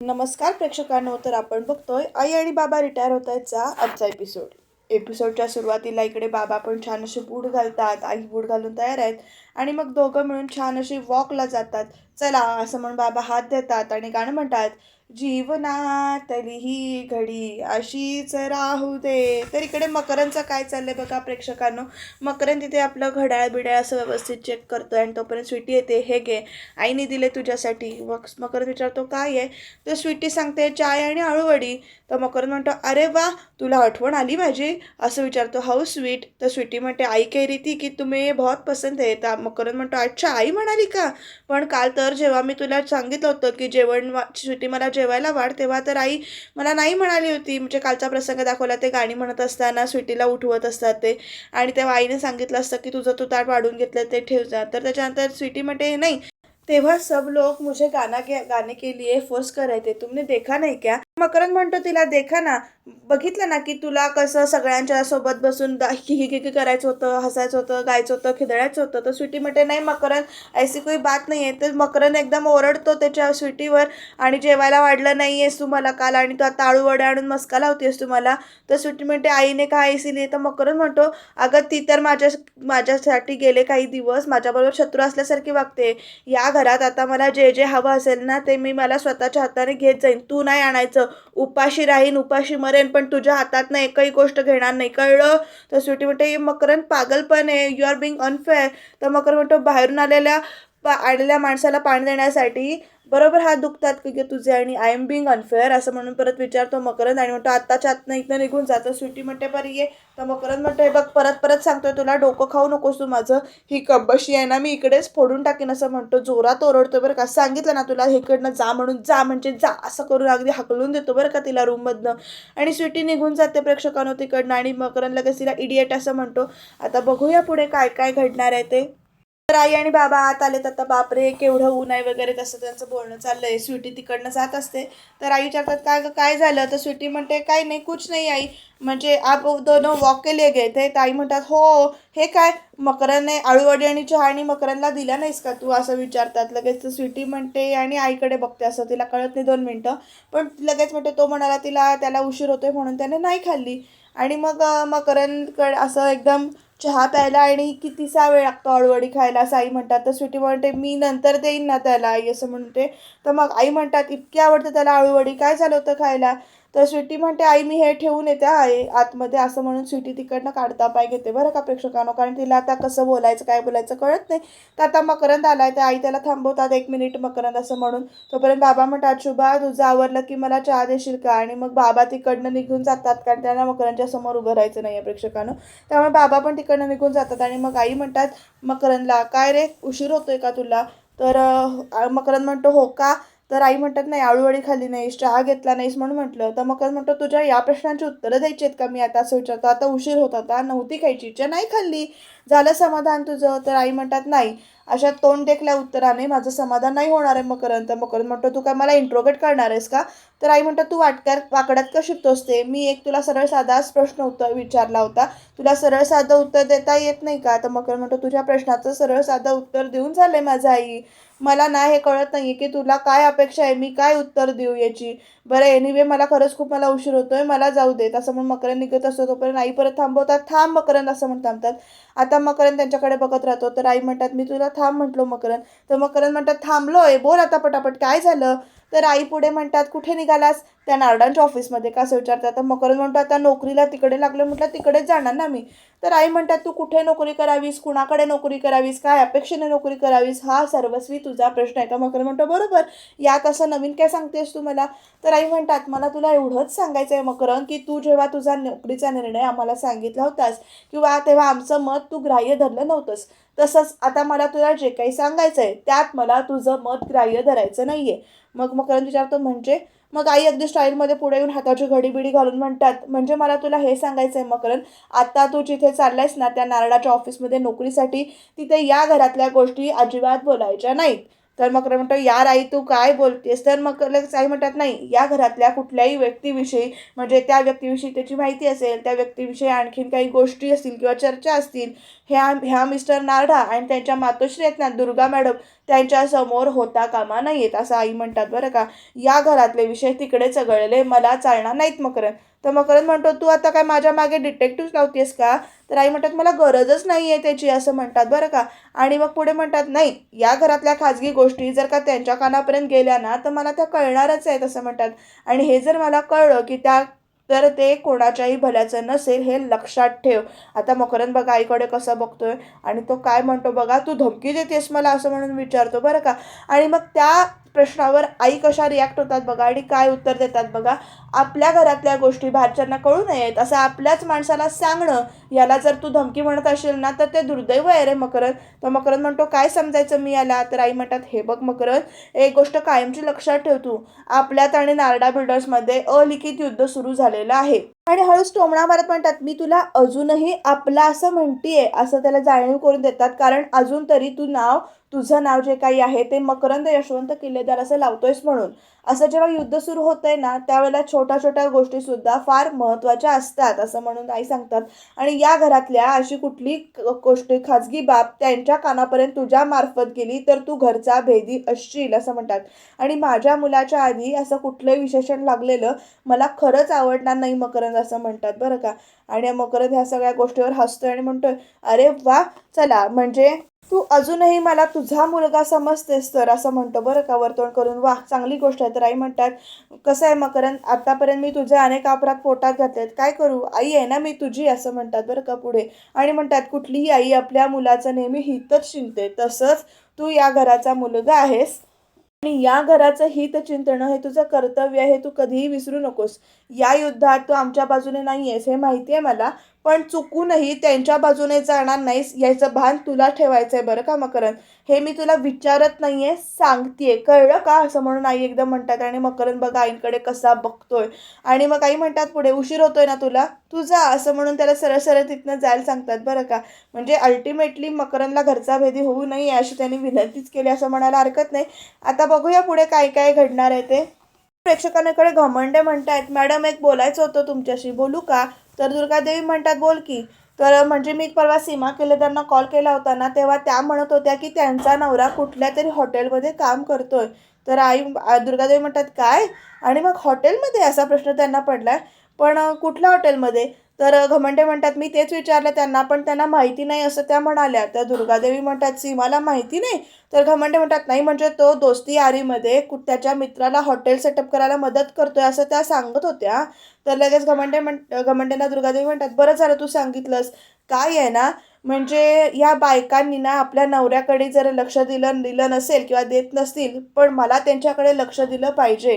नमस्कार प्रेक्षकांनो तर आपण बघतोय आई आणि बाबा रिटायर होत आहेतचा आजचा एपिसोड एपिसोडच्या सुरुवातीला इकडे बाबा पण छान असे बूट घालतात आई बूट घालून तयार आहेत आणि मग दोघं मिळून छान अशी वॉकला जातात. चला असं म्हणून बाबा हात देतात आणि गाणं म्हणतात जीवनातली ही घडी अशीच राहू दे. तर इकडे मकरंदचं काय चाललंय बघा प्रेक्षकांनो. मकरंद तिथे आपलं घड्याळ बिड्याळ असं व्यवस्थित चेक करतो आणि तोपर्यंत स्वीटी येते. हे घे. आईने दिले तुझ्यासाठी. मग मकरन विचारतो काय आहे? तर स्वीटी सांगते चाय आणि आळूवडी. तर मकरंद म्हणतो अरे वा तुला आठवण आली माझी? असं विचारतो हाऊ स्वीट. तर स्वीटी म्हणते आई कह रही थी की तुम्ही बहुत पसंत आहे तर मकरंद म्हणतो अच्छा आई म्हणाली का? पण काल तर जेव्हा मी तुला सांगितलं होतं की जेवण वा स्वीटी मला जेवायला वाढ तेव्हा तर आई मला नाही म्हणाली होती. म्हणजे कालचा प्रसंग दाखवला ते गाणी म्हणत असताना स्वीटीला उठवत असतात ते. आणि तेव्हा आईने सांगितलं असतं की तुझं तू ताट वाढून घेतलं ते ठेव जा. तर त्याच्यानंतर स्वीटी म्हणते नाही तेव्हा सब लोग मुझे गाना के गाने के लिए फोर्स कर रहे थे तुमने देखा नाही क्या? मकरंद म्हणतो तिला देखा ना. बघितलं ना की तुला कसं सगळ्यांच्या सोबत बसून हिकी करायचं होतं हसायचं होतं गायचं होतं खिदळायचं होतं तर स्वीटी म्हणते नाही मकरन ऐसी कोई बात नाही आहे. तर मकरंद एकदम ओरडतो त्याच्या स्वीटीवर आणि जेवायला वाढलं नाही आहेस तू मला काल आणि तू आता आळू वडे आणून मस्का लावतेस तू मला. तर स्वीटी म्हणते आईने का ऐसी तर मकरन म्हणतो अगं ती तर माझ्या माझ्यासाठी गेले काही दिवस माझ्याबरोबर शत्रू असल्यासारखी वागते. या घरात आता मला जे जे हवं असेल ना ते मी मला स्वतःच्या हाताने घेत जाईन. तू नाही आणायचं. उपाशी राहीन उपाशी मरे करेन पण तुझ्या हातात ना एकही गोष्ट घेणार नाही. कळलं? तर स्वीटी म्हणते मकरन पागलपण आहे. यू आर बिंग अनफेअर तर मकर म्हणतो बाहेरून आलेल्या पा आलेल्या माणसाला पाणी देण्यासाठी बरोबर हात दुखतात की तुझे आणि आय एम बिंग अनफेअर असं म्हणून परत विचारतो मकरंद आणि म्हणतो आत्ताच्या आतनं इथनं निघून जातं स्वीटी म्हणते बरी ये तर मकरंद म्हणतो हे बघ परत परत सांगतोय तुला डोकं खाऊ नकोस तू माझं. ही कब्बशी आहे ना मी इकडेच फोडून टाकेन असं म्हणतो. जोरात ओरडतो बरं का. सांगितलं ना तुला हेकडनं जा म्हणून जा म्हणजे जा असं करून अगदी हकलून देतो बरं का तिला रूममधनं आणि स्वीटी निघून जाते प्रेक्षकांनो तिकडनं आणि मकरंद लगेच तिला इडियट असं म्हणतो आता बघूया पुढे काय काय घडणार आहे ते. तर आई आणि बाबा आत आलेत. आता बापरे केवढं ऊन आहे वगैरे तसं त्यांचं बोलणं चाललंय. स्वीटी तिकडनं जात असते. तर आई विचारतात काय गं, काय झालं? तर स्वीटी म्हणते काय नाही कुछ नाही आई. म्हणजे आप दोनों वॉक केले गे ते आई म्हणतात हो हे काय? मकरनने आळूवडी आणि चहा आणि मकरनला दिला नाहीस का तू? असं विचारतात. लगेच तर स्वीटी म्हणते आणि आईकडे बघते असं. तिला कळत नाही दोन मिनटं. पण लगेच म्हणते तो म्हणाला तिला त्याला उशीर होतोय म्हणून त्याने नाही खाल्ली. आणि मग अं, असं एकदम चहा प्यायला आणि कितीसा वेळ लागतो अळूवडी खायला? असं आई म्हणतात तर स्वीटी म्हणते मी नंतर देईन ना त्याला आई असं म्हणते. तर मग आई म्हणतात इतकी आवडतं त्याला अळूवडी काय झालं होतं खायला? तर स्वीटी म्हणते आई मी हे ठेवून येते आहे आतमध्ये असं म्हणून स्वीटी तिकडनं काढता पाय घेते बरं का प्रेक्षकांनो. कारण तिला आता कसं बोलायचं काय बोलायचं कळत नाही. तर आता मकरंद आलाय तर आई त्याला थांबवतात एक मिनिट मकरंद असं म्हणून. तोपर्यंत बाबा म्हणतात शुभा तुझं आवरलं की मला चहा देशील का? आणि मग बाबा तिकडनं निघून जातात कारण त्यांना मकरंदच्या समोर उभं राहायचं नाही आहे प्रेक्षकांनो. त्यामुळे बाबा पण तिकडनं निघून जातात आणि मग आई म्हणतात मकरंदला काय रे उशीर होतोय का तुला? तर मकरंद म्हणतो हो का? तर आई म्हणतात नाही आळूवडी खाल्ली नाहीस चहा घेतला नाहीस म्हणून म्हटलं. तर मग म्हणतो तुझ्या या प्रश्नांची उत्तरं द्यायची आहेत का? मी आता असं विचारतो. आता उशीर होत होता नव्हती खायची. इच्छा नाही खाल्ली. झालं समाधान तुझं. तर आई म्हणतात नाही अशा तोंड टेकल्या उत्तराने माझं समाधान नाही होणार आहे मकरंद. तर मकरंद म्हणतो तू काय मला इंट्रोगेट करणार आहेस का? तर आई म्हणतात तू वाटक्यात वाकड्यात का शिकतोस ते? मी एक तुला सरळ साधाच प्रश्न उत्तर विचारला होता. तुला सरळ साधं उत्तर देता येत नाही का? तर मकरंद म्हणतो तुझ्या प्रश्नाचं सरळ साधं उत्तर देऊन झालं आहे माझं आई. मला ना हे कळत नाही की तुला काय अपेक्षा आहे? मी काय उत्तर देऊ याची? बरं एनिवे मला खरंच खूप मला उशीर होतोय मला जाऊ देत असं म्हणून मकरंद निघत असतो तोपर्यंत आई परत थांबवतात थांब मकरंद असं म्हणून थांबतात. आता मकरंद त्यांच्याकडे बघत राहतो तर आई म्हणतात मी तुला थांब म्हटलो मकरंद. तर मकरंद म्हणतात थांबलोय बोल आता पटापट काय झालं? तर आई पुढे म्हणतात कुठे निघालास? त्या नारडांच्या ऑफिसमध्ये का असं विचारतात? तर मकरंद म्हणतो आता नोकरीला तिकडे लागलं. म्हटलं तिकडेच जाणार ना मी. तर आई म्हणतात तू कुठे नोकरी करावीस? कुणाकडे नोकरी करावीस? काय अपेक्षेने नोकरी करावीस? हा सर्वस्वी तुझा प्रश्न आहे. तर मकरंद म्हणतो बरोबर यात असं नवीन काय सांगतेस तू मला? तर आई म्हणतात मला तुला एवढंच सांगायचं आहे मकरंद की तू जेव्हा तुझा नोकरीचा निर्णय आम्हाला सांगितला होतास किंवा तेव्हा आमचं मत तू ग्राह्य धरलं नव्हतंस तसंच आता मला तुला जे काही सांगायचं आहे त्यात मला तुझं मत ग्राह्य धरायचं नाही आहे मग मकरंद विचारतो म्हणजे? मग आई अगदी स्टाईलमध्ये पुढे येऊन हाताची घडी बिडी घालून म्हणतात म्हणजे मला तुला हे सांगायचं आहे मकरंद आता तू जिथे चाललायस ना त्या नारळाच्या ऑफिसमध्ये नोकरीसाठी तिथे या घरातल्या गोष्टी अजिबात बोलायच्या नाहीत. तर मग म्हणतो यार आई तू काय बोलतेस? तर मग लगेच आई म्हणतात नाही या घरातल्या कुठल्याही व्यक्तीविषयी म्हणजे त्या व्यक्तीविषयी त्याची माहिती असेल त्या व्यक्तीविषयी आणखीन काही गोष्टी असतील किंवा चर्चा असतील ह्या ह्या मिस्टर नारढा आणि त्यांच्या मातोश्री आहेत ना दुर्गा मॅडम त्यांच्यासमोर होता कामा नाही येत असं आई म्हणतात बरं का. या घरातले विषय तिकडे चघळले मला चालणार नाहीत मकरंद. तर मकरंद म्हणतो तू आता काय माझ्या मागे डिटेक्टिव्ह लावतेस का? तर आई म्हणतात मला गरजच नाही आहे त्याची असं म्हणतात बरं का. आणि मग पुढे म्हणतात नाही या घरातल्या खाजगी गोष्टी जर का त्यांच्या कानापर्यंत गेल्या ना तर मला त्या कळणारच आहेत असं म्हणतात. आणि हे जर मला कळलं की त्या तर ते कोणाच्याही भल्याचं नसेल हे लक्षात ठेव. आता मकरंद बघा आईकडे कसं बघतोय आणि तो काय म्हणतो बघा तू धमकी देतेस मला असं म्हणून विचारतो बरं का? आणि मग त्या प्रश्नावर आई कशा रिॲक्ट होतात बघा आणि काय उत्तर देतात बघा. आपल्या घरातल्या गोष्टी बाहेरच्यांना कळू नयेत असं आपल्याच माणसाला सांगणं याला जर तू धमकी म्हणत असेल ना तर ते दुर्दैव आहे रे मकरन तर मकरन म्हणतो काय समजायचं मी याला? तर आई म्हणतात हे बघ मकरन एक गोष्ट कायमची लक्षात ठेव तू. आपल्यात आणि नारडा बिल्डर्समध्ये अलिखित युद्ध सुरू झालेलं आहे. आणि हळूच टोमणा मारत म्हणतात मी तुला अजूनही आपला असं म्हणतीये असं त्याला जाणीव करून देतात. कारण अजून तरी तू नाव तुझं नाव जे काही आहे ते मकरंद यशवंत किल्लेदार असं लावतोयस म्हणून. असं जेव्हा युद्ध सुरू होतंय ना त्यावेळेला छोट्या छोट्या गोष्टीसुद्धा फार महत्त्वाच्या असतात असं म्हणून आई सांगतात. आणि या घरातल्या अशी कुठली क- गोष्टी खाजगी बाब त्यांच्या कानापर्यंत तुझ्या मार्फत गेली तर तू घरचा भेदी असशील असं म्हणतात. आणि माझ्या मुलाच्या आधी असं कुठलंही विशेषण लागलेलं मला खरंच आवडणार नाही मकरंद असं म्हणतात बरं का? आणि मकरंद ह्या सगळ्या गोष्टीवर हसतोय आणि म्हणतोय अरे वा चला म्हणजे तू अजूनही मला तुझा मुलगा समजतेस तर असं म्हणतो बरं का वर्तवण करून. वा चांगली गोष्ट आहे. तर आई म्हणतात कसं आहे मकरंद? आतापर्यंत मी तुझे अनेक अपराध पोटात घातलेत. काय करू? आई आहे ना मी तुझी असं म्हणतात बरं का पुढे. आणि म्हणतात कुठलीही आई आपल्या मुलाचं नेहमी हितच चिंते तसंच तू या घराचा मुलगा आहेस. आणि या घराचं हित चिंतणं हे तुझं कर्तव्य आहे. हे तू कधीही विसरू नकोस. या युद्धात तू आमच्या बाजूने नाही आहेस हे माहिती आहे मला. पण चुकूनही त्यांच्या बाजूने जाणार नाहीस याचं भान तुला ठेवायचं आहे बरं का मकरंद? हे मी तुला विचारत नाही आहे सांगतेय. कळलं का असं म्हणून आई एकदम म्हणतात आणि मकरंद बघा आईंकडे कसा बघतोय. आणि मग आई म्हणतात पुढे उशीर होतोय ना तुला? तू जा असं म्हणून त्याला सरळ सरळ तिथनं जायला सांगतात बरं का. म्हणजे अल्टिमेटली मकरंदला घरचा भेदी होऊ नये अशी त्यांनी विनंतीच केली असं म्हणायला हरकत नाही. आता बघूया पुढे काय काय घडणार आहे ते. प्रेक्षकांकडे घमंडे म्हणतायत मॅडम एक बोलायचं होतं तुमच्याशी. बोलू का? तर दुर्गादेवी म्हणतात बोल की. तर म्हणजे मी परवा सीमा केलेदारांना कॉल केला होता ना तेव्हा त्या म्हणत होत्या की त्यांचा नवरा कुठल्या तरी हॉटेलमध्ये काम करतोय. तर आई दुर्गादेवी म्हणतात काय? आणि मग हॉटेलमध्ये असा प्रश्न त्यांना पडला आहे पण कुठल्या हॉटेलमध्ये? तर घमंडे म्हणतात मी तेच विचारलं त्यांना पण त्यांना माहिती नाही असं त्या म्हणाल्या. तर दुर्गादेवी म्हणतात सीमाला माहिती नाही? तर घमंडे म्हणतात नाही म्हणजे तो दोस्ती यारीमध्ये कु त्याच्या मित्राला हॉटेल सेटअप करायला मदत करतोय असं त्या सांगत होत्या. तर लगेच घमंडे म्हण घमंडेंना दुर्गादेवी म्हणतात बरं झालं तू सांगितलंस. काय आहे ना म्हणजे या बायकांनी ना आपल्या नवऱ्याकडे जर लक्ष दिलं दिलं नसेल किंवा देत नसतील पण मला त्यांच्याकडे लक्ष दिलं पाहिजे.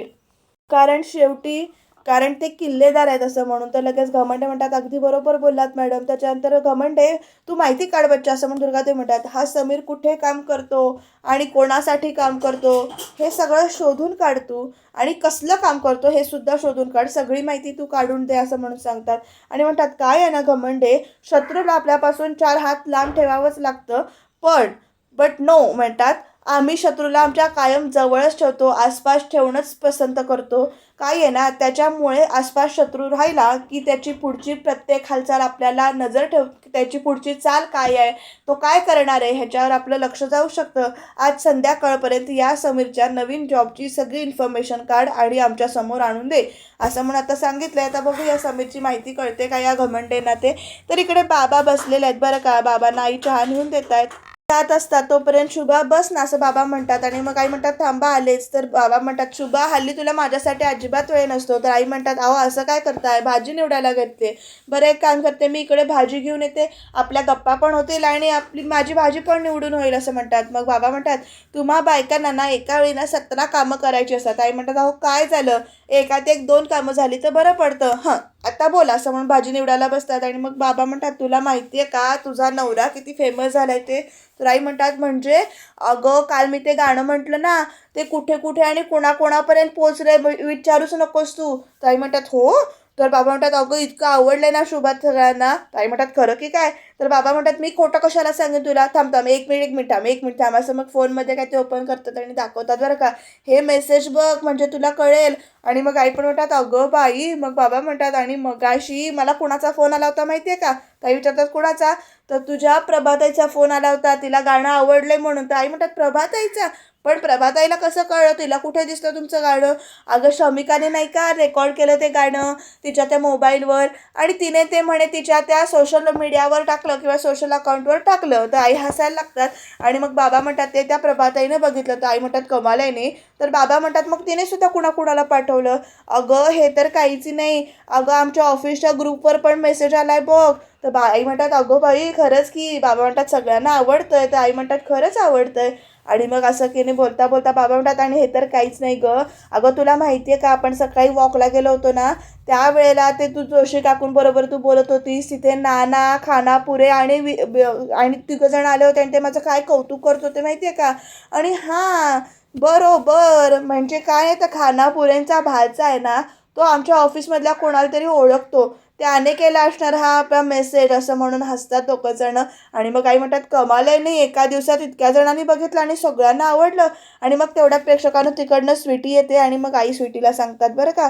कारण शेवटी कारण ते किल्लेदार आहेत असं म्हणून. तर लगेच घमंडे म्हणतात अगदी बरोबर बोललात मॅडम. त्याच्यानंतर घमंडे तू माहिती काढ बच्चा असं म्हणून दुर्गादेवी म्हणतात हा समीर कुठे काम करतो आणि कोणासाठी काम करतो हे सगळं शोधून काढ तू आणि कसलं काम करतो हे सुद्धा शोधून काढ. सगळी माहिती तू काढून दे असं म्हणून सांगतात. आणि म्हणतात काय आहे ना घमंडे शत्रूला आपल्यापासून चार हात लांब ठेवावंच लागतं पण बट नो म्हणतात. आम्ही शत्रूला आमच्या कायम जवळच ठेवतो आसपास ठेवणंच पसंत करतो. काय आहे ना त्याच्यामुळे आसपास शत्रू राहिला की त्याची पुढची प्रत्येक हालचाल आपल्याला नजर ठेव त्याची पुढची चाल काय आहे तो काय करणार आहे ह्याच्यावर आपलं लक्ष जाऊ शकतं. आज संध्याकाळपर्यंत या समीरच्या नवीन जॉबची सगळी इन्फॉर्मेशन काढ आणि आमच्यासमोर आणून दे. असं म्हणून आता सांगितलं आहे आता बघू या समीरची माहिती कळते का या घमंडेना ते. तर इकडे बाबा बसलेले आहेत बरं का बाबांना आई चहा नेऊन देत आहेत जात असतात तोपर्यंत शुभा बस ना असं बाबा म्हणतात. आणि मग आई म्हणतात थांबा आलेच. तर बाबा म्हणतात शुभा हल्ली तुला माझ्यासाठी अजिबात वेळ नसतो. तर आई म्हणतात अहो असं काय करताय? भाजी निवडायला घेते बरं एक काम करते मी इकडे भाजी घेऊन येते. आपल्या गप्पा पण होतील आणि आपली माझी भाजी पण निवडून होईल असं म्हणतात. मग बाबा म्हणतात तुम्हा बायकांना ना एका वेळी ना सतरा कामं करायची असतात. आई म्हणतात अहो काय झालं? एकात एक दोन कामं झाली तर बरं पडतं. हां. आता बोला असं म्हणून भाजी निवडायला बसतात आणि मग बाबा म्हणतात तुला माहिती आहे का? तुझा नवरा किती फेमस झालाय ते? तर आई म्हणतात म्हणजे अगं काल मी ते गाणं म्हटलं ना ते कुठे कुठे आणि कोणाकोणापर्यंत पोचलंय विचारूच नकोस तू. तर आई म्हणतात हो? तर बाबा म्हणतात अगं इतकं आवडलंय ना शुभात सगळ्यांना. ताई म्हणतात खरं की काय? तर बाबा म्हणतात मी खोटं कशाला सांगेन तुला? थांब थांब एक मिनिट एक मिनिट थांब एक मिनिट थांब. असं मग फोनमध्ये काय ते ओपन करतात आणि दाखवतात बरं का. हे मेसेज बघ म्हणजे तुला कळेल. आणि मग आई पण म्हणतात अगं बाई. मग बाबा म्हणतात आणि मगाशी मला कुणाचा फोन आला होता माहिती आहे का? ताई विचारतात कुणाचा? तर तुझ्या प्रभाताईचा फोन आला होता. तिला गाणं आवडलंय म्हणून. तर आई म्हणतात प्रभाताईचा? पण प्रभाताईला कसं कळलं? तिला कुठे दिसतं तुमचं गाणं? अगं शमिकाने नाही का रेकॉर्ड केलं ते गाणं? तिच्या त्या मोबाईलवर. आणि तिने ते म्हणे तिच्या त्या सोशल मीडियावर टाकलं किंवा सोशल अकाउंटवर टाकलं. तर आई हसायला लागतात. आणि मग बाबा म्हणतात ते त्या प्रभाताईने बघितलं. तर आई म्हणतात कमाल आहे नाही तर बाबा म्हणतात मग तिने सुद्धा कुणाकुणाला पाठवलं? अगं हे तर काहीच नाही. अगं आमच्या ऑफिसच्या ग्रुपवर पण मेसेज आला आहे बघ. तर बा आई म्हणतात अगो बाई खरंच की. बाबा म्हणतात सगळ्यांना आवडतं आहे तर आई म्हणतात खरंच आवडतं आहे आणि मग असं की नाही बोलता बोलता बाबा म्हणतात आणि हे तर काहीच नाही गं. अगं तुला माहिती आहे का आपण सकाळी वॉकला गेलो होतो ना त्यावेळेला ते तू जोशी काकूंबरोबर तू बोलत होतीस तिथे नाना खानापुरे आणि वि आणि तिघंजण आले होते आणि ते माझं काय कौतुक करत होते माहिती आहे का? आणि हां बरोबर. म्हणजे काय आहे तर खानापुऱ्यांचा भाचा आहे ना तो आमच्या ऑफिसमधल्या कोणाला तरी ओळखतो. त्याने केला असणार हा आपला मेसेज असं म्हणून हसतात दोघं जण आणि मग काही म्हणतात कमाल नाही एका दिवसात इतक्या जणांनी बघितलं आणि सगळ्यांना आवडलं. आणि मग तेवढ्या प्रेक्षकांना तिकडनं स्वीटी येते आणि मग आई स्वीटीला सांगतात बरं का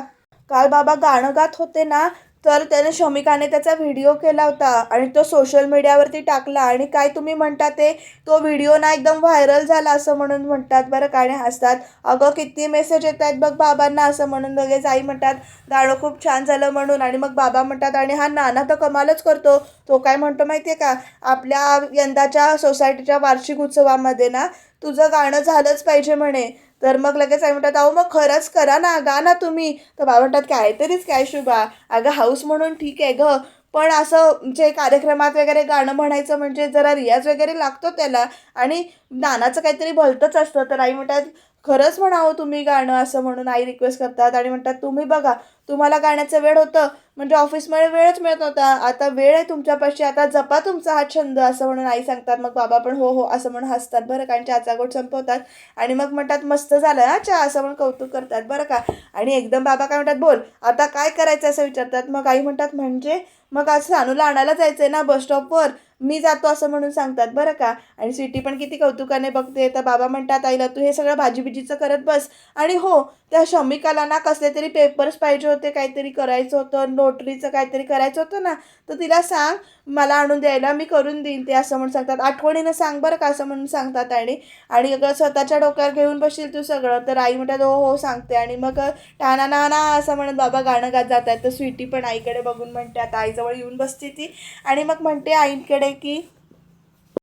काल बाबा गाणं गात होते ना तर त्याने शमिकाने त्याचा व्हिडिओ केला होता आणि तो सोशल मीडियावरती टाकला. आणि काय तुम्ही म्हणता ते तो व्हिडिओ ना एकदम व्हायरल झाला असं म्हणून म्हणतात बरं गाणे हसतात. अगं किती मेसेज येत आहेत बघ बाबांना असं म्हणून. लगेच आई म्हणतात गाणं खूप छान झालं म्हणून. आणि मग बाबा म्हणतात आणि हा नाना तर कमालच करतो. तो काय म्हणतो माहिती आहे का? आपल्या यंदाच्या सोसायटीच्या वार्षिक उत्सवामध्ये ना तुझं गाणं झालंच पाहिजे म्हणे. तर मग लगेच आई म्हणतात अहो मग खरंच करा ना गा ना तुम्ही. तर बाबा म्हणतात काहीतरीच काय शुभा अगं हाऊस म्हणून ठीक आहे ग पण असं जे कार्यक्रमात वगैरे गाणं म्हणायचं म्हणजे जरा रियाज वगैरे लागतो त्याला आणि नानाचं काहीतरी भलतंच असतं. तर आई म्हणतात खरंच म्हणावं तुम्ही गाणं असं म्हणून आई रिक्वेस्ट करतात आणि म्हणतात तुम्ही बघा तुम्हाला गाण्याचं वेळ होतं म्हणजे ऑफिसमध्ये वेळच मिळत नव्हता. आता वेळ आहे तुमच्यापाशी. आता जपा तुमचा हा छंद असं म्हणून आई सांगतात. मग बाबा पण हो हो असं म्हणून हसतात. बरं कारण चहाचा गोट संपवतात. आणि मग म्हणतात मस्त झालं हा चहा असं म्हणून कौतुक करतात. बरं का? आणि एकदम बाबा काय म्हणतात बोल आता काय करायचं? असं विचारतात. मग आई म्हणतात म्हणजे? मग आज सानूला आणायला जायचं आहे ना बस स्टॉपवर? मी जातो असं म्हणून सांगतात. बरं का? आणि स्वीटी पण किती कौतुकाने बघते. तर बाबा म्हणतात आईला तू हे सगळं भाजीबिजीचं करत बस. आणि हो त्या शमिकाला ना कसले तरी पेपर्स पाहिजे होते काहीतरी करायचं होतं नोट नोटरीचं काहीतरी करायचं होतं ना तर तिला सांग मला आणून द्यायला मी करून देईन ते असं म्हणून सांगतात. आठवणीनं सांग बरं का असं म्हणून सांगतात आणि आणि अगं स्वतःच्या डोक्यावर घेऊन बसशील तू सगळं तर आई म्हणतात हो हो सांगते. आणि मग टाना ना ना असं म्हणत बाबा गाणं गात जात आहेत तर स्वीटी पण आईकडे बघून म्हणते आता आईजवळ येऊन बसते ती. आणि मग म्हणते आईकडे की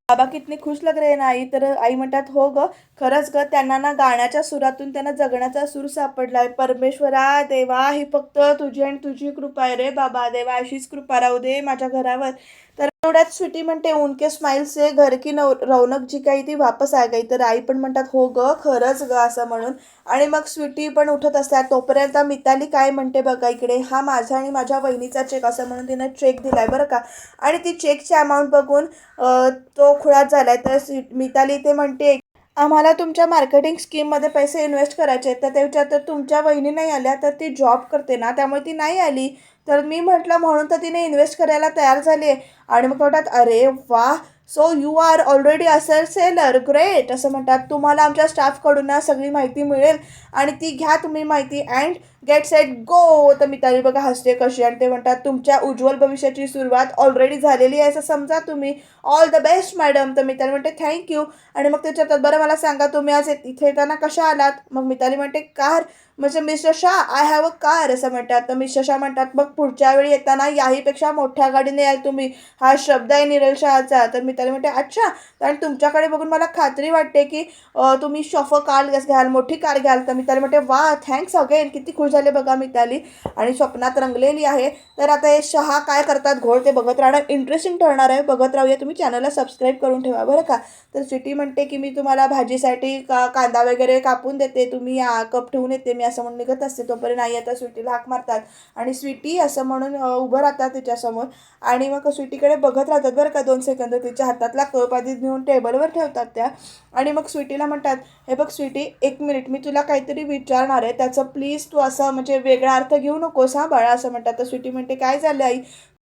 बाबा कितने खुश लग रहे ना आई? तर आई म्हणतात हो ग खरंच ग त्यांना ना गाण्याच्या सुरातून त्यांना जगण्याचा सूर सापडलाय. परमेश्वरा देवा ही फक्त तुझी आणि तुझी कृपा आहे रे बाबा. देवा अशीच कृपा राहू दे माझ्या घरावर. तर एवढ्यात स्वीटी म्हणते उनके स्माईल घर की नव रौनक जी काही ती वापस आ गई. तर आई पण म्हणतात हो ग खरंच ग असं म्हणून. आणि मग स्वीटी पण उठत असतात. तोपर्यंत मिताली काय म्हणते बघा इकडे हा माझा आणि माझ्या वहिनीचा चेक असं म्हणून तिनं चेक दिलाय बरं का. आणि ती चेकची अमाऊंट बघून तो खुळात झाला आहे तर मिताली ते म्हणते आम्हाला तुमच्या मार्केटिंग स्कीममध्ये पैसे इन्व्हेस्ट करायचे आहेत तर त्याच्या तर तुमच्या वहिनी नाही आल्या तर ती जॉब करते ना त्यामुळे ती नाही आली. तर मी म्हटलं म्हणून तर तिने इन्व्हेस्ट करायला तयार झाली आहे आणि मग म्हणतात अरे वा सो यू आर ऑलरेडी असेल सेलर ग्रेट असं म्हणतात. तुम्हाला आमच्या स्टाफकडून ना सगळी माहिती मिळेल. आणि ती घ्या तुम्ही माहिती. And get set go! तर मिताली बघा हसते कशी आणि ते म्हणतात तुमच्या उज्ज्वल भविष्याची सुरुवात ऑलरेडी झालेली आहे असं समजा तुम्ही. ऑल द बेस्ट मॅडम तर मिताली म्हणते थँक्यू आणि मग त्याच्यात बरं मला सांगा तुम्ही आज इथे येताना कशा आलात? मग मिताली म्हणते कार. म्हणजे mister Shah I have a car असं म्हणतात. तर मिस्टर शाह म्हणतात मग पुढच्या वेळी येताना याहीपेक्षा मोठ्या गाडीने याल तुम्ही. हा शब्द आहे निरल शहाचा. तर मिताली म्हणते अच्छा. कारण तुमच्याकडे बघून मला खात्री वाटते की तुम्ही शॉफ कार घ्याल मोठी कार घ्याल. तर मिताली म्हणते वा थँक्स अगेन किती खुश झाले बघा मिताली आणि स्वप्नात रंगलेली आहे. तर आता हे शहा काय करतात घोळ ते बघत राहणार. इंटरेस्टिंग ठरणार आहे. बघत राहूया. तुम्ही चॅनलला सबस्क्राईब करून ठेवा बरं का. तर स्वीटी म्हणते की मी तुम्हाला भाजीसाठी का कांदा वगैरे कापून देते. तुम्ही या कप ठेवून येते. मी असं म्हणून निघत असते. तोपर्यंत आई आता स्वीटीला हाक मारतात. आणि स्वीटी असं म्हणून उभं राहतात तिच्यासमोर. आणि मग स्वीटीकडे बघत राहतात बरं का दोन सेकंद तिच्या हातातला कप आधी घेऊन टेबलवर ठेवतात त्या. आणि मग स्वीटीला म्हणतात हे बघ स्वीटी एक मिनिट मी तुला काहीतरी विचारणार आहे. त्याचं प्लीज तू असं म्हणजे वेगळा अर्थ घेऊ नकोस हा बाळा असं म्हणतात. तर स्वीटी म्हणते काय झालं आई?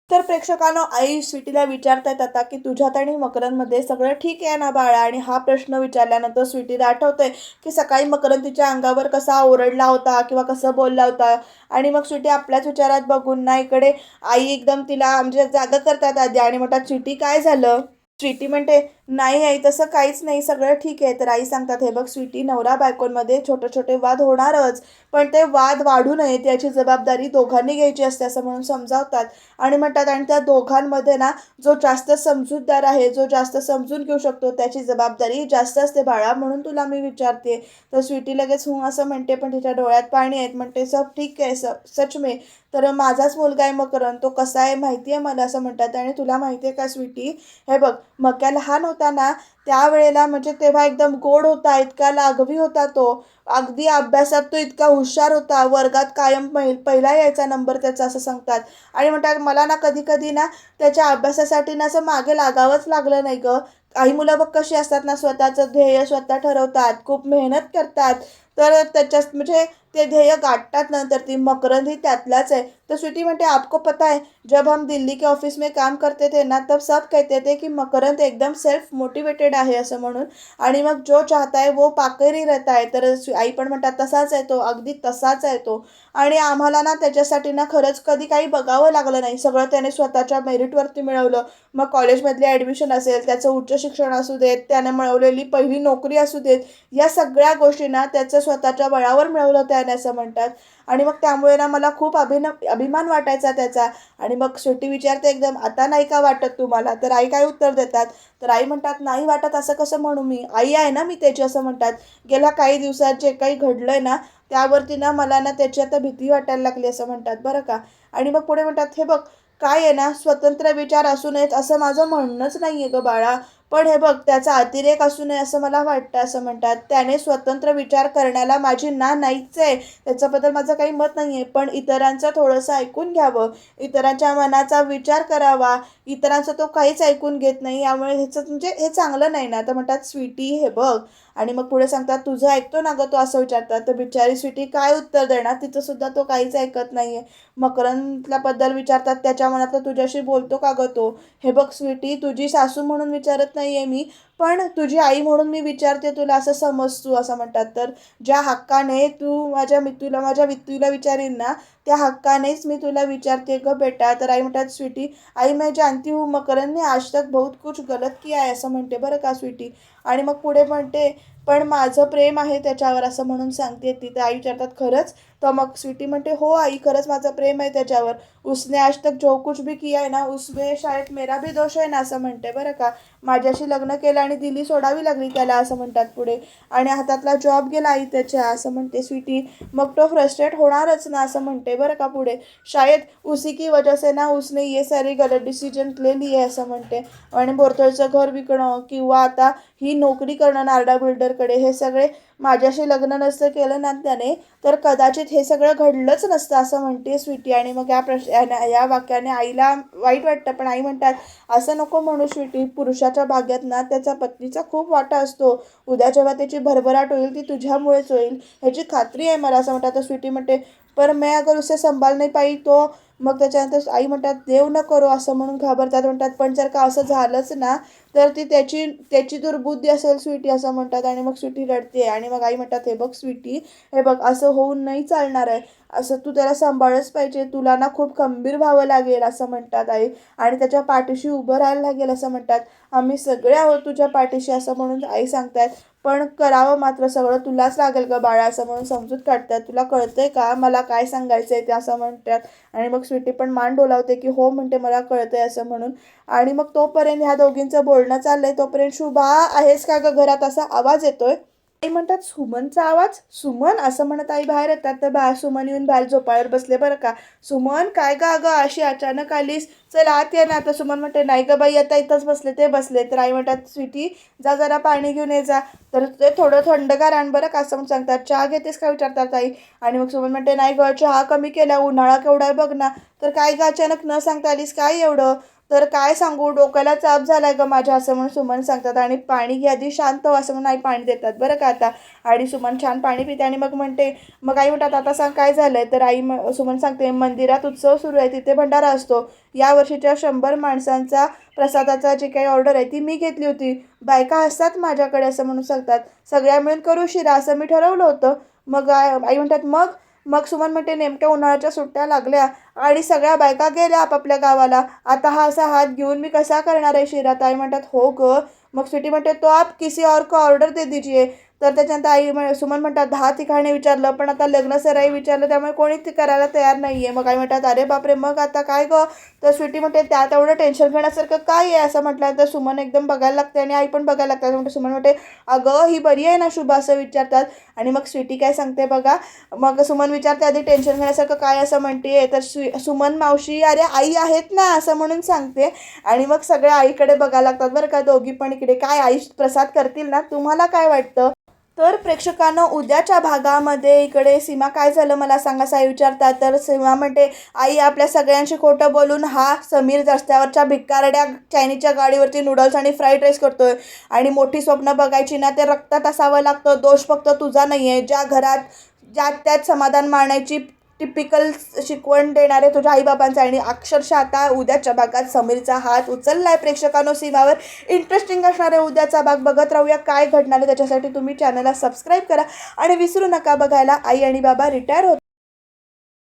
तर प्रेक्षकानं आई स्वीटीला विचारतायत आता की तुझ्यात आणि मकरंदमध्ये सगळं ठीक आहे ना बाळा? आणि हा प्रश्न विचारल्यानंतर स्वीटीला आठवतंय की सकाळी मकरंद तिच्या अंगावर कसा ओरडला होता किंवा कसं बोलला होता. आणि मग स्वीटी आपल्याच विचारात बघून ना इकडे आई एकदम तिला म्हणजे जागा करतात आधी. आणि म्हणतात स्वीटी काय झालं? स्वीटी म्हणते नाही आई तसं काहीच नाही सगळं ठीक आहे. तर आई सांगतात हे बघ स्वीटी नवरा बायकोंमध्ये छोटे छोटे वाद होणारच. पण ते वाद वाढू नयेत याची जबाबदारी दोघांनी घ्यायची असते असं म्हणून समजावतात. आणि म्हणतात आणि त्या दोघांमध्ये ना जो जास्त समजूतदार आहे जो जास्त समजून घेऊ शकतो त्याची जबाबदारी जास्त असते बाळा म्हणून तुला मी विचारते. तर स्वीटी लगेच हूं असं म्हणते पण तिच्या डोळ्यात पाणी आहेत म्हणते सब ठीक आहे स सच मे. तर माझाच मुलगा आहे मकरन तो कसा आहे माहिती आहे मला असं म्हणतात. आणि तुला माहिती आहे का स्वीटी? हे बघ मक्या लहान होता ना त्यावेळेला म्हणजे तेव्हा एकदम गोड होता इतका लाघवी होता तो. अगदी अभ्यासात तो इतका हुशार होता. वर्गात कायम पहिल पहिला यायचा नंबर त्याचा असं सांगतात. आणि म्हणतात मला ना कधी कधी ना त्याच्या अभ्यासासाठी ना असं मागे लागावंच लागलं नाही गं. काही मुलं बघ कशी असतात ना स्वतःचं ध्येय स्वतः ठरवतात खूप मेहनत करतात. तर त्याच्यात म्हणजे ते ध्येय गाठतात नंतर ती मकरंद ही त्यातलाच है तो स्वीटी म्हणते आपको पता है जब हम दिल्ली के ऑफिस में काम करते थे ना तब सब कहते थे की मकरंद एकदम सेल्फ मोटिवेटेड आहे असं म्हणून. आणि मग जो चाहता है वो पाकरी रहता है. तर आई पण म्हणतात तसाच आहे तो अगदी तसाच आहे तो. आणि आम्हाला ना त्याच्यासाठी ना खरंच कधी काही बघावं लागलं नाही. सगळं त्याने स्वतःच्या मेरिटवरती मिळवलं. मग कॉलेजमधली ॲडमिशन असेल त्याचं उच्च शिक्षण असू देत त्याने मिळवलेली पहिली नोकरी असू देत या सगळ्या गोष्टींना त्याचं स्वतःच्या बळावर मिळवलं त्याने असं म्हणतात. आणि मग त्यामुळे ना मला खूप अभिन अभिमान वाटायचा त्याचा. आणि मग शेवटी विचारते एकदम आता नाही का वाटत तुम्हाला? तर आई काय उत्तर देतात? तर आई म्हणतात नाही वाटत असं कसं म्हणू मी? आई आहे ना मी त्याची असं म्हणतात. गेल्या काही दिवसात जे काही घडलंय ना त्यावरती ना मला ना त्याची आता भीती वाटायला लागली असं म्हणतात. बरं का? आणि मग पुढे म्हणतात हे बघ काय आहे ना स्वतंत्र विचार असू नयेत असं माझं म्हणणंच नाही आहे गं बाळा. पण हे बघ त्याचा अतिरेक असू नये असं मला वाटतं असं म्हणतात. त्याने स्वतंत्र विचार करण्याला माझी ना नाहीच आहे. त्याच्याबद्दल माझं काही मत नाही आहे पण इतरांचं थोडंसं ऐकून घ्यावं. इतरांच्या मनाचा विचार करावा. इतरांचं तो काहीच ऐकून घेत नाही. यामुळे ह्याचं म्हणजे हे चांगलं नाही ना. तर म्हणतात स्वीटी हे बघ. आणि मग पुढे सांगतात तुझं ऐकतो ना गं तो? असं विचारतात. तर बिचारी स्वीटी काय उत्तर देणार? तिथंसुद्धा तो काहीच ऐकत नाही आहे मकरंदलाबद्दल विचारतात त्याच्या मनातलं तुझ्याशी बोलतो का गं तो? हे बघ स्वीटी तुझी सासू म्हणून विचारत नाही आहे मी पण तुझी आई म्हणून मी विचारते तुला असं समज तू असं म्हणतात. तर ज्या हक्काने तू माझ्या मितूला माझ्या मितूला विचारीन ना त्या हक्कानेच मी तुला विचारते ग बेटा. तर आई म्हणतात स्वीटी आई मैं जानती हूँ मकरन आज तक बहुत कुछ गलत किया आहे असं म्हणते. बरं का स्वीटी? आणि मग पुढे म्हणते पण माझं प्रेम आहे त्याच्यावर असं म्हणून सांगते ती. तर आई विचारतात खरंच? तर मग स्वीटी म्हणते हो आई खरंच माझं प्रेम आहे त्याच्यावर. उसने आज तक जो कुछ भी किया आहे ना उसमे शाळेत मेरा भी दोष आहे ना असं म्हणते. बरं का? माझ्याशी लग्न केलं आणि दिली सोडावी लागली त्याला असं म्हणतात पुढे. आणि हातातला जॉब गेला आई त्याच्या असं म्हणते स्वीटी मग तो फ्रस्ट्रेट होणारच ना असं म्हणते बरं का पुढे? शायद उसी की वजह से ना उसने ये सारी गलत डिसिजन ले लिए असं म्हणते. आणि बोरतळचं घर विकणं किंवा आता ही नोकरी करणं नारडा बिल्डरकडे हे सगळे माझ्याशी लग्न नसतं केलं ना त्याने तर कदाचित हे सगळं घडलंच नसतं असं म्हणते स्वीटी. आणि मग या प्रश्न या- या वाक्याने आईला वाईट वाटतं पण आई म्हणतात असं नको म्हणू स्वीटी पुरुषाच्या भाग्यात ना त्याचा पत्नीचा खूप वाटा असतो. उद्या जेव्हा त्याची भरभराट होईल ती तुझ्यामुळेच होईल. ह्याची खात्री आहे मला असं म्हणतात. तर स्वीटी म्हणते पर मैं अगर उसे संभाल नाही पाई तो मग त्याच्यानंतर आई म्हणतात देव न करो असं म्हणून घाबरतात. म्हणतात पण जर का असं झालंच ना तर ती त्याची त्याची दुर्बुद्धी असेल स्वीटी असं म्हणतात. आणि मग स्वीटी रडते. आणि मग आई म्हणतात हे बघ स्वीटी हे बघ असं होऊन नाही चालणार आहे. असं तू त्याला सांभाळच पाहिजे. तुला ना खूप खंबीर व्हावं लागेल असं म्हणतात आई. आणि त्याच्या पाठीशी उभं राहायला लागेल असं म्हणतात. आम्ही सगळे आहोत तुझ्या पाठीशी असं म्हणून आई सांगतात. पण करावं मात्र सगळं. तुलाच लागेल का बाळा असं म्हणून समजूत काढतात. तुला कळतंय का? मला काय सांगायचं आहे ते असं म्हणतात. आणि मग स्वीटी पण मान डोलावते की हो म्हणते मला कळतंय असं म्हणून. आणि मग तोपर्यंत ह्या दोघींचं बोलणं चाललंय. तोपर्यंत शुभा आहेस का ग घरात? असा आवाज येतोय. आई म्हणतात सुमनचा आवाज सुमन असं म्हणत आई बाहेर येतात. तर बा सुमन येऊन बाहेर झोपाळ्यावर बसले बरं का. सुमन काय गा अगं अशी अचानक आलीस. चल आत ये ना. आता सुमन म्हणते नाही ग बाई आता इथंच बसले. ते बसले. तर आई म्हणतात स्वीटी जा जरा पाणी घेऊन ये जा. तर ते थोडं थंडगार आण बरं का असं सांगतात. चहा घेतेस का? विचारतात आई. आणि मग सुमन म्हणते नाही ग चहा कमी केला. उन्हाळा केवढा आहे बघ ना. तर काय गं अचानक न सांगता आलीस? काय एवढं? तर काय सांगू? डोक्याला चाप झाला आहे का माझ्या असं म्हणून सुमन सांगतात आणि पाणी घ्या आधी शांत असं म्हणून आई पाणी देतात. बरं का आता? आणि सुमन छान पाणी पिते आणि मग म्हणते मग आई म्हणतात आता सांग काय झालं आहे तर आई म- सुमन सांगते मंदिरात उत्सव सुरू आहे तिथे भंडारा असतो. या वर्षीच्या शंभर माणसांचा प्रसादाचा जी काही ऑर्डर आहे ती मी घेतली होती. बायका असतात माझ्याकडे असं म्हणून सांगतात. सगळ्या मिळून करू शिरा असं मी ठरवलं होतं. मग आई म्हणतात मग मग सुमन म्हणते नेमक्या उन्हाळ्याच्या सुट्ट्या लागल्या आणि सगळ्या बायका गेल्या आपापल्या गावाला. आता हा असा हात घेऊन मी कसा करणार आहे शिरा ताई म्हणतात हो ग. मग स्वीटी म्हणते तो आप किसी और को ऑर्डर दे दीजिए. तर त्याच्यानंतर आई म्हण सुमन म्हणतात दहा ठिकाणी विचारलं पण आता लग्न सराई विचारलं त्यामुळे कोणी करायला तयार नाही आहे मग आई म्हणतात अरे बापरे मग आता काय गं? तर स्वीटी म्हणते त्यात एवढं टेन्शन घेण्यासारखं काय आहे? असं म्हटलं तर सुमन एकदम बघायला लागते आणि आई पण बघायला लागते. म्हणते सुमन म्हणते अगं ही बरी आहे ना शुभ असं विचारतात. आणि मग स्वीटी काय सांगते बघा मग सुमन विचारते आधी टेन्शन घेण्यासारखं काय असं म्हणते तर स्वी सुमन मावशी अरे आई आहेत ना असं म्हणून सांगते. आणि मग सगळ्या आईकडे बघायला लागतात बरं का दोघी पण इकडे. काय आई प्रसाद करतील ना? तुम्हाला काय वाटतं? तर प्रेक्षकांना उद्याच्या भागामध्ये इकडे सीमा काय झालं मला सांगा साई विचारतात. तर सीमा म्हणते आई आपल्या सगळ्यांशी खोटं बोलून हा समीर रस्त्यावरच्या भिक्कारड्या चायनीजच्या गाडीवरती नूडल्स आणि फ्राईड राईस करतोय. आणि मोठी स्वप्न बघायची ना ते रक्तात असावं लागतं. दोष फक्त तुझा नाही आहे ज्या घरात ज्यात त्यात समाधान मानायची टिपिकल शिकवण देणारे तुझ्या आईबाबांचे आणि अक्षरशः आता उद्याच्या भागात समीरचा हात उचललाय प्रेक्षकांनो सीमावर. इंटरेस्टिंग असणारे उद्याचा भाग. बघत राहूया काय घडणार आहे. त्याच्यासाठी तुम्ही चॅनलला सबस्क्राईब करा आणि विसरू नका बघायला. आई आणि बाबा रिटायर होत